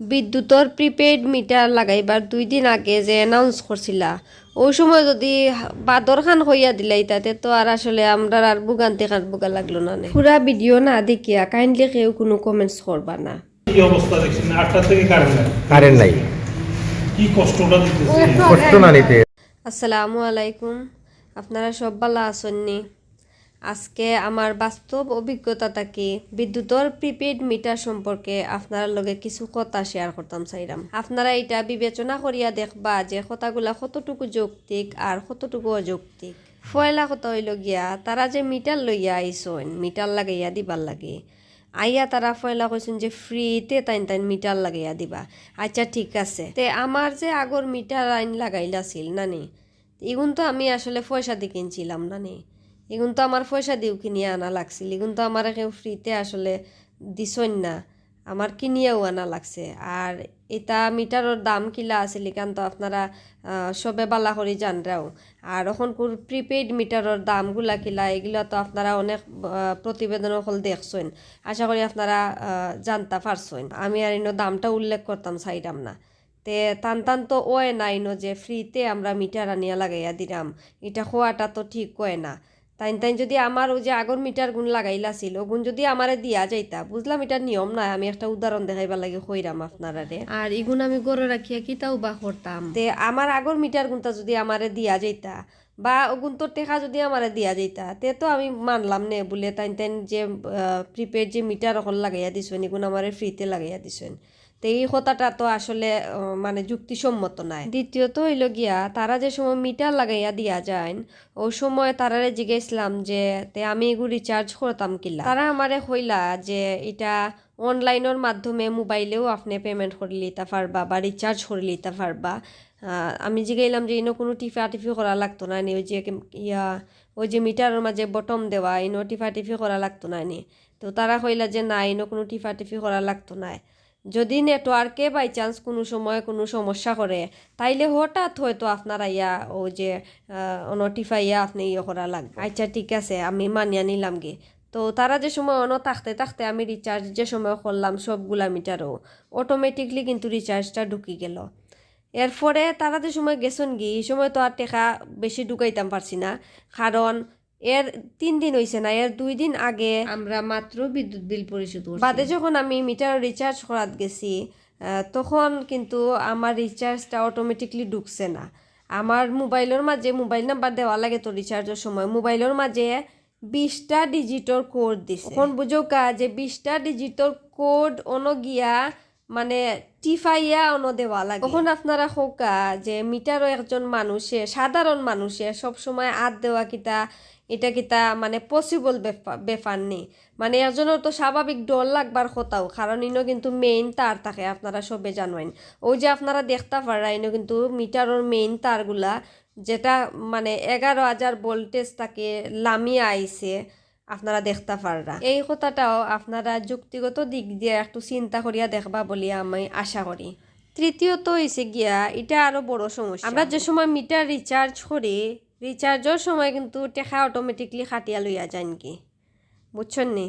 বিদ্যুৎর prepaid meter লাগাইবার দুই দিন আগে যে অ্যানাউন্স করছিলা ওই সময় যদি বাদর খান হইয়া দিলাই তাতে তো আর আসলে আমরা আর বুগান্তি খান বুগা লাগল না পুরা ভিডিও না দেখিয়া কাইন্ডলি কেউ কোনো কমেন্টস করবা না। কি অবস্থা দেখছেন আটটা থেকে কারেন্ট নাই। কারেন্ট নাই। কি কষ্টটা দিতেছে কষ্ট না নিতে। আসসালামু আলাইকুম। আপনারা সব ভালো আছেননি আজকে আমার বাস্তব অভিজ্ঞতা থাকি বিদ্যুৎর প্রিপেড মিটার সম্পর্কে আপনার লগে কিছু কথা শেয়ার করতাম চাইরাম। আপনারা এটা বিবেচনা করিয়া দেখবা যে কথাগুলা কতটুকু যৌক্তিক আর কতটুকু অযৌক্তিক। ফয়লা কথা হইল গিয়া, তারা যে মিটার লইয়া আইসন মিটার লাগাইয়া দিবার লাগে। আইয়া তারা ফয়লা কইছেন যে ফ্রিতে তাইন তাইন মিটার লাগাইয়া দিবা। আচ্ছা ঠিক আছে। তে আমার যে আগর মিটার আইন লাগাইলাছিল নানি এগুন তো আমি আসলে পয়সা দিয়ে কিনছিলাম নানি। এগুন তো আমার পয়সা দিয়েও কিনিয়ে আনা লাগছিল। এগুন তো আমার কেউ ফ্রিতে আসলে দিছন না। আমার কিনিয়েও আনা লাগছে। আর এটা মিটারের দাম কিলা আছিল, কারণ তো আপনারা সবে বালা করে জানরাও আর এখন প্রিপেইড মিটারের দামগুলা কিলা, এগুলা তো আপনারা অনেক প্রতিবেদন হল দেখছেন আশা করি আপনারা জানতে পারছেন আমি আর ইনো দামটা উল্লেখ করতাম চাইরাম না। তে টান টান তো ওয়ে ন যে ফ্রিতে আমরা মিটার আনিয়া লাগাইয়া দিলাম এটা খোয়াটা তো ঠিক কয় না। তাইন তাইন যদি আমার ওই যে আগর মিটার গুণ লাগাইলা ছিল গুণ যদি আমারে দিয়া যাইতা বুঝলাম এটার নিয়ম নাই আমি একটা উদাহরণ দেখাইবার লাগে কইরাম আপনারারে। আর ইগুন আমি গড়ে রাখিয়া কিতাও বা করতাম? তে আমার আগর মিটার গুণটা যদি আমারে দিয়া যাইতা বা ওগুন তোর টেকা যদি আমারে দিয়া যাইতা তে তো আমি মানলাম নে বলে তাইন তাইন যে প্রিপেড যে মিটার এখন লাগাইয়া দিছেন এগুন আমারে ফ্রিতে লাগাইয়া দিছেন। এই কথাটা তো আসলে মানে যুক্তিসম্মত নাই দ্বিতীয়ত হইল গিয়া, তারা যে সময় মিটার লাগাইয়া দিয়া যায় ওই সময় তারারে জিজ্ঞেসলাম যে, তে আমি এগুলো রিচার্জ করতাম কিলা? তারা আমারে হইলা যে, এটা অনলাইনের মাধ্যমে মোবাইলেও আপনি পেমেন্ট করে লিতে পারবা বা রিচার্জ করে লিতে পারবা। আমি জিগাইলাম যে, ইনো কোনো টিফা টিফি করা লাগতো না নি? ওই যে ইয়া, ওই যে মিটারের মাঝে বটম দেওয়া, ইনো টিফা টিফি করা লাগতো না নি? তো তারা কইলা যে, না, ইনো কোনো টিফা টিফি করা লাগতো না। যদি নেটওয়ার্কে বাই চান্স কোনো সময় কোনো সমস্যা করে তাইলে হঠাৎ হয়তো আপনার ইয়া ও যে অনটিফাইয়া আপনি ইয়ে করা লাগবে। আচ্ছা ঠিক আছে, আমি মানিয়া নিলাম গে তো তারা যে সময় অন থাকতে থাকতে আমি রিচার্জ যে সময় করলাম সবগুলা মিটারও অটোমেটিকলি কিন্তু রিচার্জটা ঢুকি গেল। এরপরে তারা যে সময় গেছন গি এই সময় তো আর টেকা বেশি ঢুকাইতাম পারছি না। কারণ এর তিন দিন হয়েছে না এর দুই দিন আগে আমরা মাত্র বিদ্যুৎ বিল পরিশোধ করছি। বাদে যখন আমি মিটার রিচার্জ করাত গেছি তখন কিন্তু আমার রিচার্জটা অটোমেটিকলি ঢুকছে না। আমার মোবাইলের মাঝে মোবাইল নাম্বার দেওয়া লাগে তো রিচার্জের সময় মোবাইলের মাঝে বিশটা ডিজিটর কোড দিছে। এখন বুঝো কা যে বিশটা ডিজিটর কোড অন গিয়া মানে টিফাইয়া অন দেওয়া লাগে। তখন আপনারা হোকা যে মিটারও একজন মানুষে সাধারণ মানুষে সব সময় আদ দেওয়া কিতা এটা কিতা মানে পসিবল ব্যাপার নেই। মানে এর জন্য তো স্বাভাবিক ডর লাগবার কথাও, কারণ ইনো কিন্তু মেইন তার থাকে, আপনারা সবে জানেন ওই যে আপনারা দেখতে পারা ইনো কিন্তু মিটারের মেইন তারগুলা, যেটা মানে এগারো হাজার ভোল্টেজ তাকে লামিয়ে আইছে, আপনারা দেখতে পাররা। এই কথাটাও আপনারা যুক্তিগত দিক দিয়ে একটু চিন্তা করিয়া দেখবা বলি আমি আশা করি। তৃতীয়ত হয়েছে গিয়া, এটা আরও বড় সমস্যা। আমরা যে সময় মিটার রিচার্জ করি রিচার্জের সময় কিন্তু টেকা অটোমেটিকলি খাটিয়া লইয়া যান কি বুঝছেন নি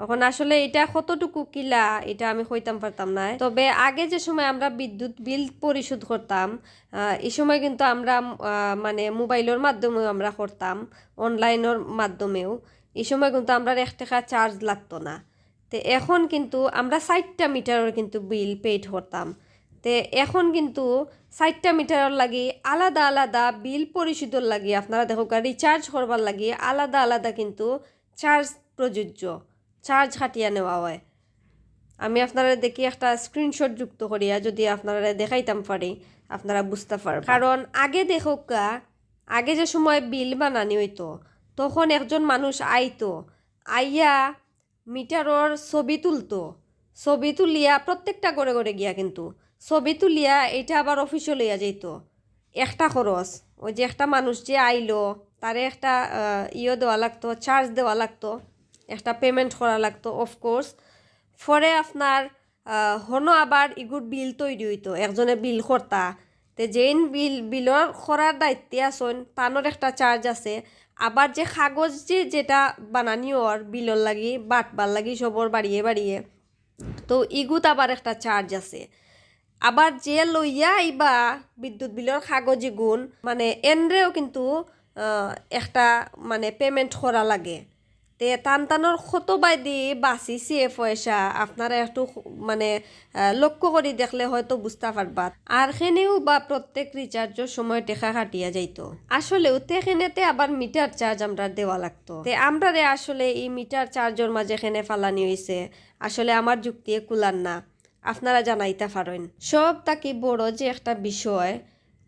এখন আসলে এটা কতটুকু কিলা, এটা আমি কইতাম পারতাম না। তবে আগে যে সময় আমরা বিদ্যুৎ বিল পরিশোধ করতাম এই সময় কিন্তু আমরা মানে মোবাইলের মাধ্যমেও আমরা করতাম অনলাইনের মাধ্যমেও। এই সময় কিন্তু আমরা এক টাকা চার্জ লাগতো না। তো এখন কিন্তু আমরা ষাটটা মিটারের কিন্তু বিল পেড করতাম। তে এখন কিন্তু ষাটটা মিটারের লাগি আলাদা আলাদা বিল পরিশোধের লাগি আপনারা দেখো রিচার্জ করবার লাগি আলাদা আলাদা কিন্তু চার্জ প্রযোজ্য চার্জ খাটিয়া নেওয়া হয়। আমি আপনারা দেখি একটা স্ক্রিনশট যুক্ত করিয়া যদি আপনারা দেখাইতাম পারি, আপনারা বুঝতে পারবেন কারণ আগে দেখোকা আগে যে সময় বিল বানানি হইতো, তখন একজন মানুষ আইতো, আইয়া মিটারর ছবি তুলতো, ছবি তুলিয়া প্রত্যেকটা করে করে গিয়া কিন্তু ছবি তুলিয়া এটা আবার অফিসে লইয়া যাইত। একটা খরচ। ওই যে একটা মানুষ যে আইলো, তারে একটা ইয়ে দেওয়া লাগতো চার্জ দেওয়া লাগতো, একটা পেমেন্ট করা লাগতো অফকোর্স ফরে আপনার হনো আবার ইগুর বিল তৈরি হইতো, একজনে বিল করতা। তে যেইন বিল বিলর করার দায়িত্বে আসন তানোর একটা চার্জ আছে। আবার যে কাগজ যে যেটা বানানি ওর বিলর লাগি, বাটবার লাগি সবর বাড়িয়ে বাড়িয়ে। তো ইগুত আবার একটা চার্জ আছে। আবার যে লইয়া আইবা বিদ্যুৎ বিলের কাগজ গুণ মানে এনরেও কিন্তু একটা মানে পেমেন্ট করা লাগে। তে টান টানোর কত বাইদি বাঁচি সিএ পয়সা আপনারা একটু মানে লক্ষ্য করে দেখলে হয়তো বুঝতে পারবা আর সেনেও বা প্রত্যেক রিচার্জের সময় টেকা কাটিয়া যাইতো। আসলেও তেখানেতে আবার মিটার চার্জ আমরা দেওয়া লাগতো। তে আমরা আসলে এই মিটার চার্জের মাঝে এখানে ফালানি হয়েছে আসলে আমার যুক্তি কুলার না। আপনারা জানাইতে পারেন। সব তাকি বড় যে একটা বিষয়,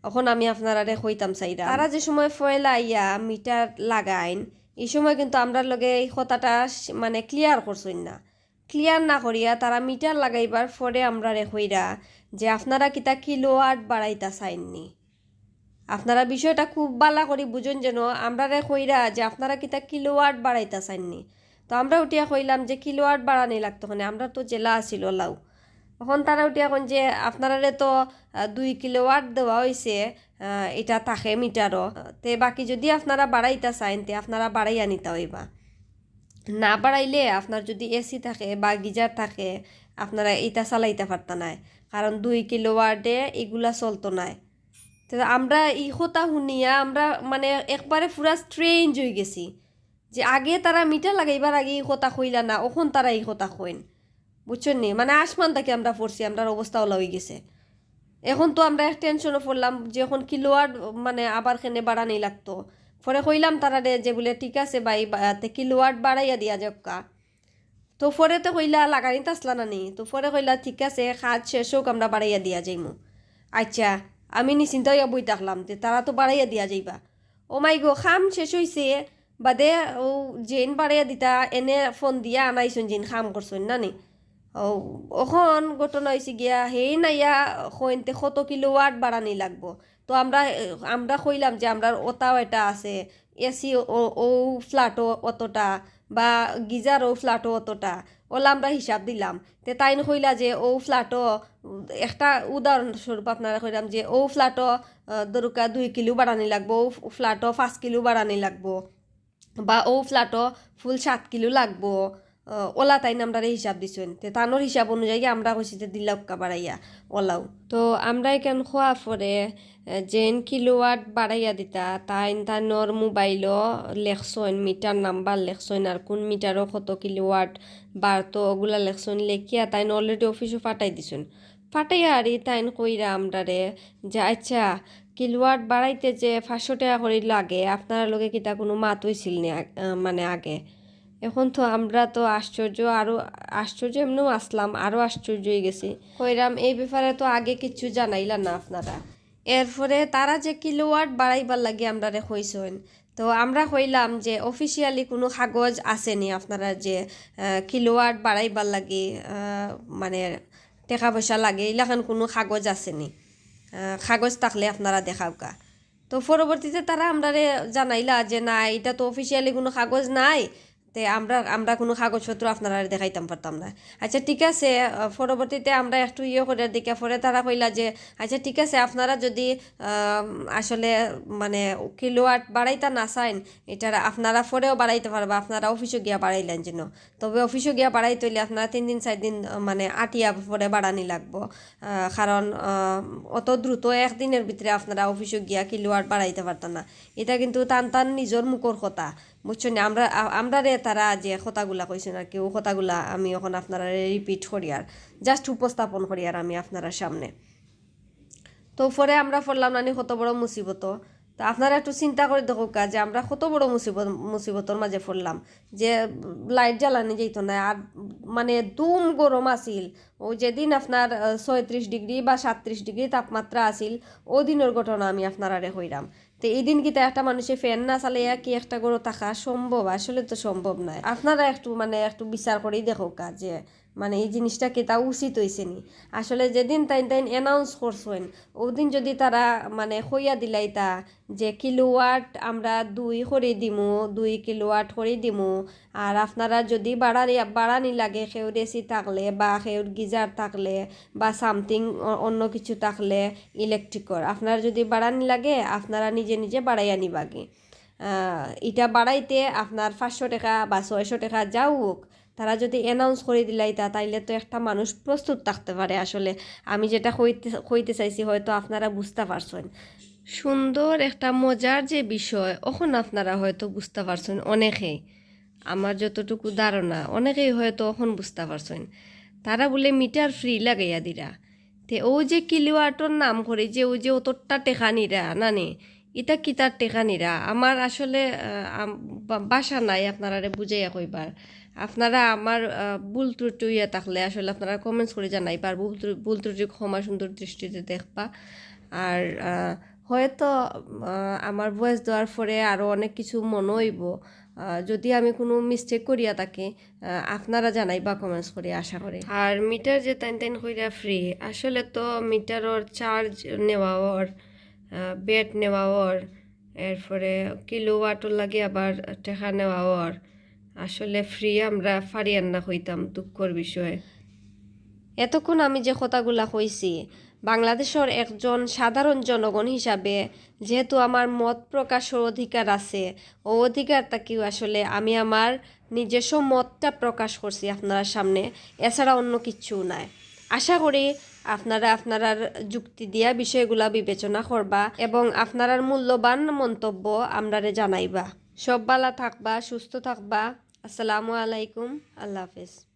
এখন আমি আপনারা কইতাম চাইরা তারা যে সময় ফয়লা আইয়া মিটার লাগাইন, এই সময় কিন্তু আমরা লগে এই কথাটা মানে ক্লিয়ার করছইন না। ক্লিয়ার না করিয়া তারা মিটার লাগাইবার পরে আমরা রে হইরা যে আপনারা কিতা কিলো আট বাড়াইতা চাইননি। আপনারা বিষয়টা খুব বালা করে বুঝুন যেন আমরা রে কইরা যে আপনারা কিতা কিলোয়াট বাড়াইতা চাইননি। তো আমরা উঠিয়া কইলাম যে কিলোয়াট বাড়ানি লাগতো মানে আমরা তো জেলা আছিল লাউ। এখন তারা উঠিয়া কন যে আপনারারে তো দুই কিলোয়াট দেওয়া হয়েছে এটা থাকে মিটারও। তে বাকি যদি আপনারা বাড়াইতা চাইন, তে আপনারা বাড়াইয়া নিতে হইবা। না বাড়াইলে আপনার যদি এসি থাকে বা গিজার থাকে, আপনারা এটা চালাইতে পারতা নাই। কারণ দুই কিলো কিলোয়াটে এগুলা চলতো নাই। তো আমরা ই কথা শুনিয়া আমরা মানে একবারে পুরা স্ট্রেঞ্জ হয়ে গেছি। যে আগে তারা মিটার লাগাইবার আগে এই কথা কইলা না ওখন তারা এই কথা কইন। বুঝছেন নি মানে আসমান তাকে আমরা পড়ছি, আমরার অবস্থা ওলা হয়ে গেছে। এখন তো আমরা এক টেনশনে পড়লাম যে এখন কিলোয়াট মানে আবার খেনে বাড়ানি লাগতো। পরে কইলাম তারা যে বলে, ঠিক আছে ভাই, বা- তে কিলোয়াট বাড়াইয়া দিয়া যাক কা তো পরে তো কইলা, লাগানি তাসলা না নি। তো পরে কইলা, ঠিক আছে, কাজ শেষ হোক, আমরা বাড়াইয়া দিয়া যাইমু। আচ্ছা আমি নিশ্চিন্ত হইয়া বই থাকলাম যে তারা তো বাড়াইয়া দিয়া যাইবা। ও মাই গো, খাম শেষ হইছে। বাদে ও জেন বাড়াইয়া দিতা, এনে ফোন দিয়া আনাইছুন জিন খাম করছুন, না নি? ও ওখন ঘটনা হয়েছে গিয়া, হেই নাইয়া হইনতে কত কিলো ওয়াট বাড়ানি লাগবো? তো আমরা আমরা কইলাম যে আমরা ওটাও এটা আছে, এসি ও ফ্ল্যাটও অতটা বা গিজার ও ফ্ল্যাটও অতটা, ওলা আমরা হিসাব দিলাম। তে তাইন কইলা যে ও ফ্ল্যাটও, একটা উদাহরণস্বরূপ আপনারা কইলাম যে ও ফ্ল্যাটও দরকার দুই কিলো বাড়ানি লাগবো, ও ফ্ল্যাটও পাঁচ কিলো বাড়ানি লাগবো, বা ও ফ্ল্যাটও ফুল সাত কিলো লাগবো। ওলা তাই আমরা হিসাব দিছেন তে তানোর হিসাব অনুযায়ী আমরা কইছি যে দিলাক্কা বাড়াইয়া ওলাও। তো আমরা এখান খোয়া পরে যেন কিলোয়াট বাড়াইয়া দিতা, তাইন তানোর মোবাইলও লেখছইন মিটার নাম্বার লেখছইন আর কোন মিটারও কত কিলোয়াট বাড়তো ওগুলা লেখছইন লেখিয়া তাইন অলরেডি অফিসও ফাটাই দিছুন ফাটাইয়া আরি তাইন কইরা আমরারে যে আচ্ছা কিলোয়াট বাড়াইতে যে পাঁচশো টাকা করে লাগে, আপনার লগে কিতা কোনো মাত হইছিল মানে আগে? এখন তো আমরা তো আশ্চর্য আরও আশ্চর্য এমনিও আসলাম আরও আশ্চর্য হয়ে গেছি। কইরাম এই ব্যাপারে তো আগে কিছু জানাইলা না আপনারা। এরপরে তারা যে কিলোয়াট বাড়াইবার লাগে আমরা রে হইছেন তো আমরা কইলাম যে অফিসিয়ালি কোনো কাগজ আসেনি আপনারা যে আহ, কিলোয়াট বাড়াইবার লাগে মানে টাকা পয়সা লাগে এইলাখান কোনো কাগজ আসেনি। কাগজ থাকলে আপনারা দেখাওকা তো পরবর্তীতে তারা আমরা জানাইলা যে না এটা তো অফিসিয়ালি কোনো কাগজ নাই তে আমরা আমরা কোনো কাগজপত্র আপনারা দেখাইতাম পারতাম না। আচ্ছা ঠিক আছে পরবর্তীতে আমরা একটু ইয়ে করে দিকে পরে তারা কইলা যে আচ্ছা ঠিক আছে, আপনারা যদি আসলে মানে কিলোয়াট বাড়াইতা না চাইন এটা আপনারা পরেও বাড়াইতে পারবা, আপনারা অফিসে গিয়া বাড়াইলেন যেন। তবে অফিসে গিয়া বাড়াই তৈলে আপনারা তিন দিন, চার দিন মানে আটিয়া পরে বাড়ানি লাগবো। কারণ অত দ্রুত একদিনের ভিতরে আপনারা অফিসে গিয়া কিলোয়াট বাড়াইতে পারতাম না। এটা কিন্তু টান টান নিজের মুখর কথা। বুঝছেন আমরা আমরা রে তারা যে কথাগুলা কইছেন আর কি, ও কথাগুলা আমি এখন আপনারা রিপিট করি আর জাস্ট উপস্থাপন করি আর আমি আপনারা সামনে। তো পরে আমরা পড়লাম নানি কত বড় মুসিবত। তো আপনারা একটু চিন্তা করে দেখো যে আমরা কত বড় মুসিবত, মুসিবতর মাঝে পড়লাম। যে লাইট জ্বালানি যেত না, আর মানে দুম গরম আছিল। ও যেদিন আপনার ছয়ত্রিশ ডিগ্রি বা সাতত্রিশ ডিগ্রি তাপমাত্রা আছিল ও দিনের ঘটনা আমি আপনারা রে হইলাম তো এই দিন কিতা একটা মানুষের ফ্যান না চালাইয়া কি একটা গরু থাকা সম্ভব? আসলে তো সম্ভব নয়। আপনারা একটু মানে একটু বিচার করেই দেখো যে মানে এই জিনিসটা কি তা উচিত হয়েছে নি। আসলে যেদিন তাই তাই অ্যানাউন্স করছেন ওদিন যদি তারা মানে হইয়া দিলাইতা যে কিলোওয়াট আমরা দুই করে দিমু দুই কিলোওয়াট করে দিমু আর আপনারা যদি বাড়ানি বাড়ানি লাগে সেউর এসি থাকলে বা সেউর গিজার থাকলে বা সামথিং অন্য কিছু থাকলে ইলেকট্রিকর আপনারা যদি বাড়ানি লাগে আপনারা নিজে নিজে বাড়াইয়া নিবাগে। আহ, এটা বাড়াইতে আপনার পাঁচশো টাকা বা ছয়শো টাকা যাও হোক তারা যদি অ্যানাউন্স করে দিলাইতা, তাইলে তো একটা মানুষ প্রস্তুত থাকতে পারে আসলে। আমি যেটা কইতে কইতে চাইছি হয়তো আপনারা বুঝতে পারছেন। সুন্দর একটা মজার যে বিষয় এখন আপনারা হয়তো বুঝতে পারছেন অনেকেই। আমার যতটুকু ধারণা, অনেকেই হয়তো এখন বুঝতে পারছেন। তারা বলে মিটার ফ্রি লাগাইয়া দিরা। তে ও যে কিলোয়াটোর নাম করে যে ও যে অতটা টেকা নিরা নানি? ইটা কিতার টেকা নিরা আমার আসলে বাসা নাই আপনারা বুঝাইয়া কইবার। আপনারা আমার ভুল ত্রুটি হইয়া থাকলে আসলে আপনারা কমেন্টস করে ভুল ত্রু- ভুল ত্রুটি ক্ষমা সুন্দর দৃষ্টিতে দেখবা। আর হয়তো আমার ভয়েস দেওয়ার পরে আরও অনেক কিছু মনে হইব। যদি আমি কোনো মিস্টেক করিয়া থাকি আপনারা জানাই বা কমেন্টস করে আশা করি। আর মিটার যে তাইন তাইন কইরা ফ্রি আসলে তো মিটারর চার্জ নেওয়ার বেড ওর, এরপরে কিলো ওয়াটর লাগে আবার টেকা নেওয়ার আসলে ফ্রি আমরা ফারিয়ান না হইতাম দুঃখর বিষয়ে। এতক্ষণ আমি যে কথাগুলা কইছি, বাংলাদেশের একজন সাধারণ জনগণ হিসাবে যেহেতু আমার মত প্রকাশের অধিকার আছে, ও অধিকারটাকেও আসলে আমি আমার নিজস্ব মতটা প্রকাশ করছি আপনার সামনে, এছাড়া অন্য কিচ্ছু নাই। আশা করি আপনারা আপনার যুক্তি দিয়া বিষয়গুলা বিবেচনা করবা এবং আপনার মূল্যবান মন্তব্য আমরারে জানাইবা। সব বালা থাকবা, সুস্থ থাকবা। আসসালামু আলাইকুম। আল্লাহ হাফেজ।